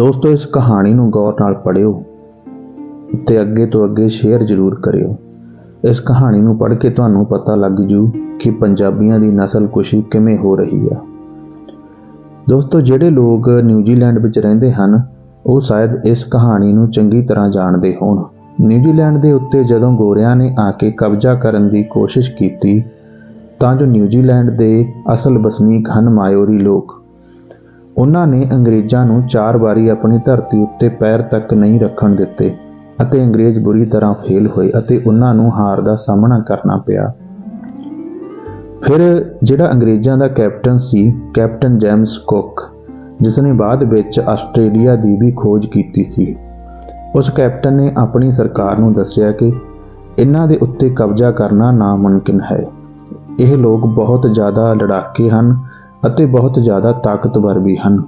ਦੋਸਤੋ, ਇਸ ਕਹਾਣੀ ਨੂੰ ਗੌਰ ਨਾਲ ਪੜ੍ਹਿਓ ਤੇ ਅੱਗੇ ਤੋਂ ਅੱਗੇ ਸ਼ੇਅਰ ਜ਼ਰੂਰ ਕਰਿਓ। ਇਸ ਕਹਾਣੀ ਨੂੰ ਪੜ੍ਹ ਕੇ ਤੁਹਾਨੂੰ ਪਤਾ ਲੱਗ ਜੂ ਕਿ ਪੰਜਾਬੀਆਂ ਦੀ ਨਸਲ ਨਸਲਕੁਸ਼ੀ ਕਿਵੇਂ ਹੋ ਰਹੀ ਆ। ਦੋਸਤੋ, ਜਿਹੜੇ ਲੋਕ ਨਿਊਜ਼ੀਲੈਂਡ ਵਿੱਚ ਰਹਿੰਦੇ ਹਨ, ਉਹ ਸ਼ਾਇਦ ਇਸ ਕਹਾਣੀ ਨੂੰ ਚੰਗੀ ਤਰ੍ਹਾਂ ਜਾਣਦੇ ਹੋਣ। ਨਿਊਜ਼ੀਲੈਂਡ ਦੇ ਉੱਤੇ ਜਦੋਂ ਗੋਰਿਆਂ ਨੇ ਆ ਕੇ ਕਬਜ਼ਾ ਕਰਨ ਦੀ ਕੋਸ਼ਿਸ਼ ਕੀਤੀ, ਤਾਂ ਜੋ ਨਿਊਜ਼ੀਲੈਂਡ ਦੇ ਅਸਲ ਵਸਨੀਕ ਹਨ ਮਾਇਓਰੀ ਲੋਕ। ਉਹਨਾਂ ਨੇ ਅੰਗਰੇਜ਼ਾਂ ਨੂੰ ਚਾਰ ਵਾਰੀ ਆਪਣੀ ਧਰਤੀ ਉੱਤੇ ਪੈਰ ਤੱਕ ਨਹੀਂ ਰੱਖਣ ਦਿੱਤੇ ਅਤੇ ਅੰਗਰੇਜ਼ ਬੁਰੀ ਤਰ੍ਹਾਂ ਫੇਲ ਹੋਏ ਅਤੇ ਉਹਨਾਂ ਨੂੰ ਹਾਰ ਦਾ ਸਾਹਮਣਾ ਕਰਨਾ ਪਿਆ। ਫਿਰ ਜਿਹੜਾ ਅੰਗਰੇਜ਼ਾਂ ਦਾ ਕੈਪਟਨ ਸੀ, ਕੈਪਟਨ ਜੇਮਸ ਕੁੱਕ ਜਿਸ ਨੇ ਬਾਅਦ ਵਿੱਚ ਆਸਟ੍ਰੇਲੀਆ ਦੀ ਵੀ ਖੋਜ ਕੀਤੀ ਸੀ, ਉਸ ਕੈਪਟਨ ਨੇ ਆਪਣੀ ਸਰਕਾਰ ਨੂੰ ਦੱਸਿਆ ਕਿ ਇਹਨਾਂ ਦੇ ਉੱਤੇ ਕਬਜ਼ਾ ਕਰਨਾ ਨਾਮੁਮਕਿਨ ਹੈ। ਇਹ ਲੋਕ ਬਹੁਤ ਜ਼ਿਆਦਾ ਲੜਾਕੇ ਹਨ ਅਤੇ ਬਹੁਤ ਜ਼ਿਆਦਾ ਤਾਕਤਵਰ ਵੀ ਹਨ।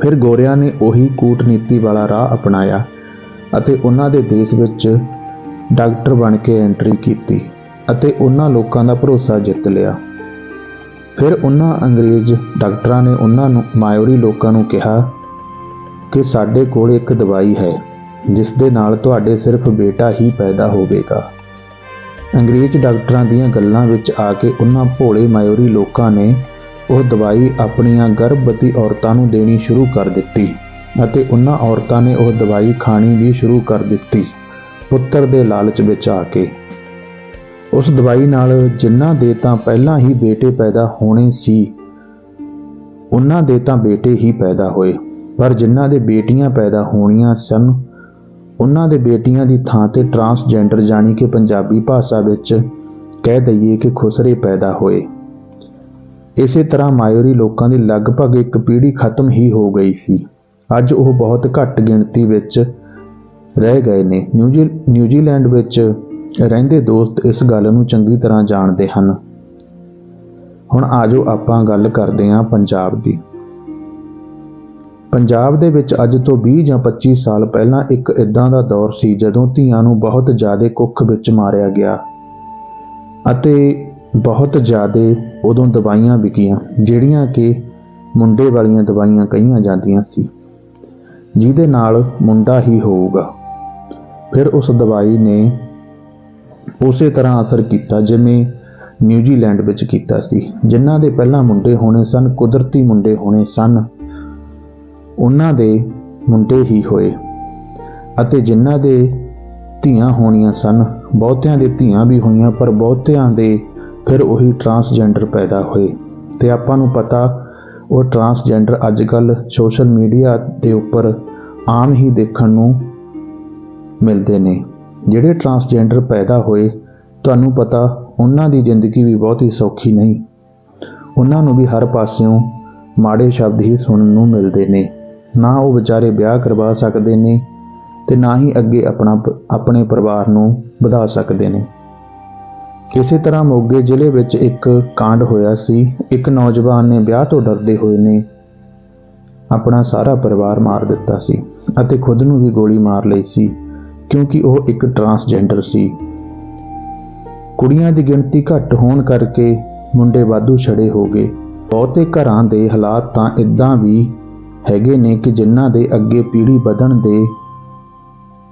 ਫਿਰ ਗੋਰਿਆਂ ਨੇ ਉਹੀ ਕੂਟਨੀਤੀ ਵਾਲਾ ਰਾਹ ਅਪਣਾਇਆ ਅਤੇ ਉਹਨਾਂ ਦੇ ਦੇਸ਼ ਵਿੱਚ ਡਾਕਟਰ ਬਣ ਕੇ ਐਂਟਰੀ ਕੀਤੀ ਅਤੇ ਉਹਨਾਂ ਲੋਕਾਂ ਦਾ ਭਰੋਸਾ ਜਿੱਤ ਲਿਆ। ਫਿਰ ਉਹਨਾਂ ਅੰਗਰੇਜ਼ ਡਾਕਟਰਾਂ ਨੇ ਉਹਨਾਂ ਨੂੰ ਮਾਇਓਰੀ ਲੋਕਾਂ ਨੂੰ ਕਿਹਾ ਕਿ ਸਾਡੇ ਕੋਲ ਇੱਕ ਦਵਾਈ ਹੈ ਜਿਸ ਦੇ ਨਾਲ ਤੁਹਾਡੇ ਸਿਰਫ ਬੇਟਾ ਹੀ ਪੈਦਾ ਹੋਵੇਗਾ। ਅੰਗਰੇਜ਼ ਡਾਕਟਰਾਂ ਦੀਆਂ ਗੱਲਾਂ ਵਿੱਚ ਆ ਕੇ ਉਹਨਾਂ ਭੋਲੇ ਮਾਇਓਰੀ ਲੋਕਾਂ ਨੇ ਉਹ ਦਵਾਈ ਆਪਣੀਆਂ ਗਰਭਵਤੀ ਔਰਤਾਂ ਨੂੰ ਦੇਣੀ ਸ਼ੁਰੂ ਕਰ ਦਿੱਤੀ ਅਤੇ ਉਹਨਾਂ ਔਰਤਾਂ ਨੇ ਉਹ ਦਵਾਈ ਖਾਣੀ ਵੀ ਸ਼ੁਰੂ ਕਰ ਦਿੱਤੀ, ਪੁੱਤਰ ਦੇ ਲਾਲਚ ਵਿੱਚ ਆ ਕੇ। ਉਸ ਦਵਾਈ ਨਾਲ ਜਿਨ੍ਹਾਂ ਦੇ ਤਾਂ ਪਹਿਲਾਂ ਹੀ ਬੇਟੇ ਪੈਦਾ ਹੋਣੇ ਸੀ, ਉਹਨਾਂ ਦੇ ਤਾਂ ਬੇਟੇ ਹੀ ਪੈਦਾ ਹੋਏ। ਪਰ ਜਿਨ੍ਹਾਂ ਦੇ ਬੇਟੀਆਂ ਪੈਦਾ ਹੋਣੀਆਂ ਸਨ, ਉਹਨਾਂ ਦੇ ਬੇਟੀਆਂ ਦੀ ਥਾਂ ਤੇ ਟਰਾਂਸਜੈਂਡਰ ਜਾਨੀ ਕਿ ਪੰਜਾਬੀ ਭਾਸ਼ਾ ਵਿੱਚ ਕਹਿ ਦਈਏ ਕਿ ਖੁਸਰੇ ਪੈਦਾ ਹੋਏ। ਇਸੇ ਤਰ੍ਹਾਂ ਮਾਇਓਰੀ ਲੋਕਾਂ ਦੀ ਲਗਭਗ ਇੱਕ ਪੀੜ੍ਹੀ ਖਤਮ ਹੀ ਹੋ ਗਈ ਸੀ। ਅੱਜ ਉਹ ਬਹੁਤ ਘੱਟ ਗਿਣਤੀ ਵਿੱਚ ਰਹਿ ਗਏ ਨੇ। ਨਿਊਜ਼ੀ ਨਿਊਜ਼ੀਲੈਂਡ ਵਿੱਚ ਰਹਿੰਦੇ ਦੋਸਤ ਇਸ ਗੱਲ ਨੂੰ ਚੰਗੀ ਤਰ੍ਹਾਂ ਜਾਣਦੇ ਹਨ। ਹੁਣ ਆਜੋ ਆਪਾਂ ਗੱਲ ਕਰਦੇ ਹਾਂ ਪੰਜਾਬ ਦੀ। ਪੰਜਾਬ ਦੇ ਵਿੱਚ ਅੱਜ ਤੋਂ 20 ਜਾਂ 25 ਸਾਲ ਪਹਿਲਾਂ ਇੱਕ ਇਦਾਂ ਦਾ ਦੌਰ ਸੀ ਜਦੋਂ ਧੀਆਂ ਨੂੰ ਬਹੁਤ ਜ਼ਿਆਦਾ ਕੁੱਖ ਵਿੱਚ ਮਾਰਿਆ ਗਿਆ। ਅਤੇ ਬਹੁਤ ਜ਼ਿਆਦਾ ਉਦੋਂ ਦਵਾਈਆਂ ਵਿਕੀਆਂ, ਜਿਹੜੀਆਂ ਕਿ ਮੁੰਡੇ ਵਾਲੀਆਂ ਦਵਾਈਆਂ ਕਹੀਆਂ ਜਾਂਦੀਆਂ ਸੀ। ਜਿਹਦੇ ਨਾਲ ਮੁੰਡਾ ਹੀ ਹੋਊਗਾ। ਫਿਰ ਉਸ ਦਵਾਈ ਨੇ ਉਸੇ ਤਰ੍ਹਾਂ ਅਸਰ ਕੀਤਾ ਜਿਵੇਂ ਨਿਊਜ਼ੀਲੈਂਡ ਵਿੱਚ ਕੀਤਾ ਸੀ। ਜਿਨ੍ਹਾਂ ਦੇ ਪਹਿਲਾਂ ਮੁੰਡੇ ਹੋਣੇ ਸਨ, ਕੁਦਰਤੀ ਮੁੰਡੇ ਹੋਣੇ ਸਨ, ਉਹਨਾਂ ਦੇ ਮੁੰਡੇ ਹੀ ਹੋਏ। ਅਤੇ ਜਿਨ੍ਹਾਂ ਦੇ ਧੀਆਂ ਹੋਣੀਆਂ ਸਨ, ਬਹੁਤਿਆਂ ਦੇ ਧੀਆਂ ਵੀ ਹੋਈਆਂ, ਪਰ ਬਹੁਤਿਆਂ ਦੇ ਫਿਰ ਉਹੀ ਟਰਾਂਸਜੈਂਡਰ ਪੈਦਾ ਹੋਏ। ਤੇ ਆਪਾਂ ਨੂੰ ਪਤਾ, ਉਹ ਟਰਾਂਸਜੈਂਡਰ ਅੱਜ ਕੱਲ ਸੋਸ਼ਲ ਮੀਡੀਆ ਦੇ ਉੱਪਰ ਆਮ ਹੀ ਦੇਖਣ ਨੂੰ ਮਿਲਦੇ ਨੇ। ਜਿਹੜੇ ਟਰਾਂਸਜੈਂਡਰ ਪੈਦਾ ਹੋਏ, ਤੁਹਾਨੂੰ ਪਤਾ ਉਹਨਾਂ ਦੀ ਜ਼ਿੰਦਗੀ ਵੀ ਬਹੁਤ ਹੀ ਸੌਖੀ ਨਹੀਂ। ਉਹਨਾਂ ਨੂੰ ਵੀ ਹਰ ਪਾਸਿਓਂ ਮਾੜੇ ਸ਼ਬਦ ਹੀ ਸੁਣਨ ਨੂੰ ਮਿਲਦੇ ਨੇ। ਨਾ ਉਹ ਵਿਚਾਰੇ ਵਿਆਹ ਕਰਵਾ ਸਕਦੇ ਨੇ ਤੇ ਨਾ ਹੀ ਅੱਗੇ ਆਪਣਾ, ਆਪਣੇ ਪਰਿਵਾਰ ਨੂੰ ਵਧਾ ਸਕਦੇ ਨੇ। ਇਸੇ ਤਰ੍ਹਾਂ ਮੋਗੇ ਜ਼ਿਲ੍ਹੇ ਵਿੱਚ ਇੱਕ ਕਾਂਡ ਹੋਇਆ ਸੀ। ਇੱਕ ਨੌਜਵਾਨ ਨੇ ਵਿਆਹ ਤੋਂ ਡਰਦੇ ਹੋਏ ਨੇ ਆਪਣਾ ਸਾਰਾ ਪਰਿਵਾਰ ਮਾਰ ਦਿੱਤਾ ਸੀ ਅਤੇ ਖੁਦ ਨੂੰ ਵੀ ਗੋਲੀ ਮਾਰ ਲਈ ਸੀ, ਕਿਉਂਕਿ ਉਹ ਇੱਕ ਟਰਾਂਸਜੈਂਡਰ ਸੀ। ਕੁੜੀਆਂ ਦੀ ਗਿਣਤੀ ਘੱਟ ਹੋਣ ਕਰਕੇ ਮੁੰਡੇ ਵਾਧੂ ਛੜੇ ਹੋ ਗਏ। ਬਹੁਤੇ ਘਰਾਂ ਦੇ ਹਾਲਾਤ ਤਾਂ ਇਦਾਂ ਵੀ ਹੈਗੇ ਨੇ ਕਿ ਜਿਨ੍ਹਾਂ ਦੇ ਅੱਗੇ ਪੀੜ੍ਹੀ ਵਧਣ ਦੇ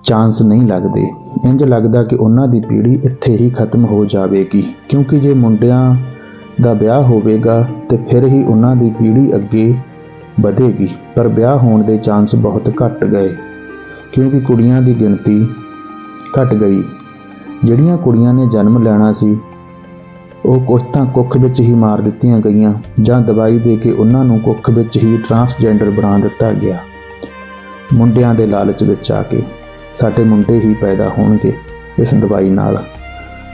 ਚਾਂਸ ਨਹੀਂ ਲੱਗਦੇ। ਇੰਜ ਲੱਗਦਾ ਕਿ ਉਹਨਾਂ ਦੀ ਪੀੜ੍ਹੀ ਇੱਥੇ ਹੀ ਖਤਮ ਹੋ ਜਾਵੇਗੀ, ਕਿਉਂਕਿ ਜੇ ਮੁੰਡਿਆਂ ਦਾ ਵਿਆਹ ਹੋਵੇਗਾ ਤੇ ਫਿਰ ਹੀ ਉਹਨਾਂ ਦੀ ਪੀੜ੍ਹੀ ਅੱਗੇ ਵਧੇਗੀ। ਪਰ ਵਿਆਹ ਹੋਣ ਦੇ ਚਾਂਸ ਬਹੁਤ ਘਟ ਗਏ, ਕਿਉਂਕਿ ਕੁੜੀਆਂ ਦੀ ਗਿਣਤੀ ਘਟ ਗਈ। ਜਿਹੜੀਆਂ ਕੁੜੀਆਂ ਨੇ ਜਨਮ ਲੈਣਾ ਸੀ, ਉਹ ਕੁਝ ਤਾਂ ਕੁੱਖ ਵਿੱਚ ਹੀ ਮਾਰ ਦਿੱਤੀਆਂ ਗਈਆਂ, ਜਾਂ ਦਵਾਈ ਦੇ ਕੇ ਉਹਨਾਂ ਨੂੰ ਕੁੱਖ ਵਿੱਚ ਹੀ ਟਰਾਂਸਜੈਂਡਰ ਬਣਾ ਦਿੱਤਾ ਗਿਆ, ਮੁੰਡਿਆਂ ਦੇ ਲਾਲਚ ਵਿੱਚ ਆ ਕੇ। ਸਾਡੇ ਮੁੰਡੇ ਹੀ ਪੈਦਾ ਹੋਣਗੇ ਇਸ ਦਵਾਈ ਨਾਲ।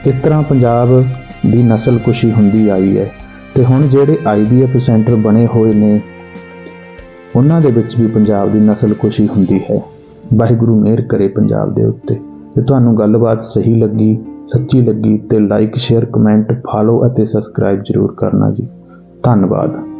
ਇਸ ਤਰ੍ਹਾਂ ਪੰਜਾਬ ਦੀ ਨਸਲ ਨਸਲਕੁਸ਼ੀ ਹੁੰਦੀ ਆਈ ਹੈ ਤੇ ਹੁਣ ਜਿਹੜੇ ਆਈਵੀਐਫ ਸੈਂਟਰ ਬਣੇ ਹੋਏ ਨੇ, ਉਹਨਾਂ ਦੇ ਵਿੱਚ ਵੀ ਪੰਜਾਬ ਦੀ ਨਸਲ ਨਸਲਕੁਸ਼ੀ ਹੁੰਦੀ ਹੈ। ਵਾਹਿਗੁਰੂ ਮਿਹਰ ਕਰੇ ਪੰਜਾਬ ਦੇ ਉੱਤੇ। ਜੇ ਤੁਹਾਨੂੰ ਗੱਲਬਾਤ ਸਹੀ ਲੱਗੀ, ਸੱਚੀ ਲੱਗੀ ਤੇ ਲਾਈਕ ਸ਼ੇਅਰ ਕਮੈਂਟ ਫਾਲੋ ਅਤੇ ਸਬਸਕ੍ਰਾਈਬ ਜ਼ਰੂਰ ਕਰਨਾ ਜੀ। ਧੰਨਵਾਦ।